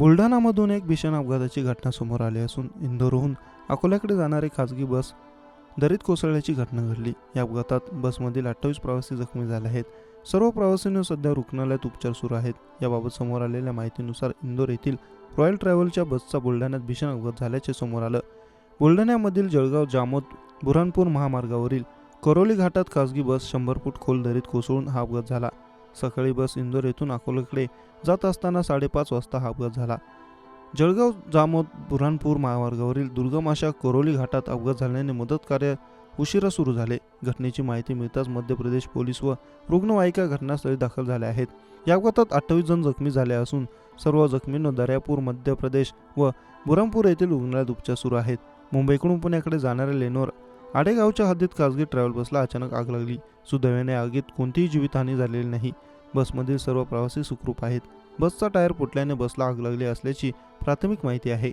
बुलढाणामधून एक भीषण अपघाताची घटना समोर आली असून इंदोरहून अकोल्याकडे जाणारी खाजगी बस दरीत कोसळल्याची घटना घडली. या अपघातात बसमधील अठ्ठावीस प्रवासी जखमी झाले आहेत. सर्व प्रवासींना सध्या रुग्णालयात उपचार सुरू आहेत. याबाबत समोर आलेल्या माहितीनुसार इंदोर येथील रॉयल ट्रॅव्हलच्या बसचा बुलढाण्यात भीषण अपघात झाल्याचे समोर आलं. बुलढाण्यामधील जळगाव जामोद बुऱ्हाणपूर महामार्गावरील करोली घाटात खासगी बस शंभर फूट खोल दरीत कोसळून हा अपघात झाला. सकाळी बस इंदोर येथून अकोल्याकडे जात असताना साडेपाच वाजता हा अपघात झाला. जळगाव जामोद बुऱ्हाणपूर महामार्गावरील दुर्गम अशा कोरोली घाटात अपघात झाल्याने मदत कार्य उशिरा सुरू झाले. घटनेची माहिती मिळताच मध्य प्रदेश पोलीस व रुग्णवाहिका घटनास्थळी दाखल झाल्या आहेत. या अपघातात अठ्ठावीस जण जखमी झाले असून सर्व जखमींना दर्यापूर मध्य प्रदेश व बुरमपूर येथील रुग्णालयात उपचार सुरू आहेत. मुंबईकडून पुण्याकडे जाणाऱ्या लेनवर आडेगावच्या हद्दीत खासगी ट्रॅव्हल बसला अचानक आग लागली. सुदैवाने आगीत कोणतीही जीवितहानी झालेली नाही. बसमधील सर्व प्रवासी सुखरूप आहेत. बसचा टायर फुटल्याने बसला आग लागली असल्याची प्राथमिक माहिती आहे.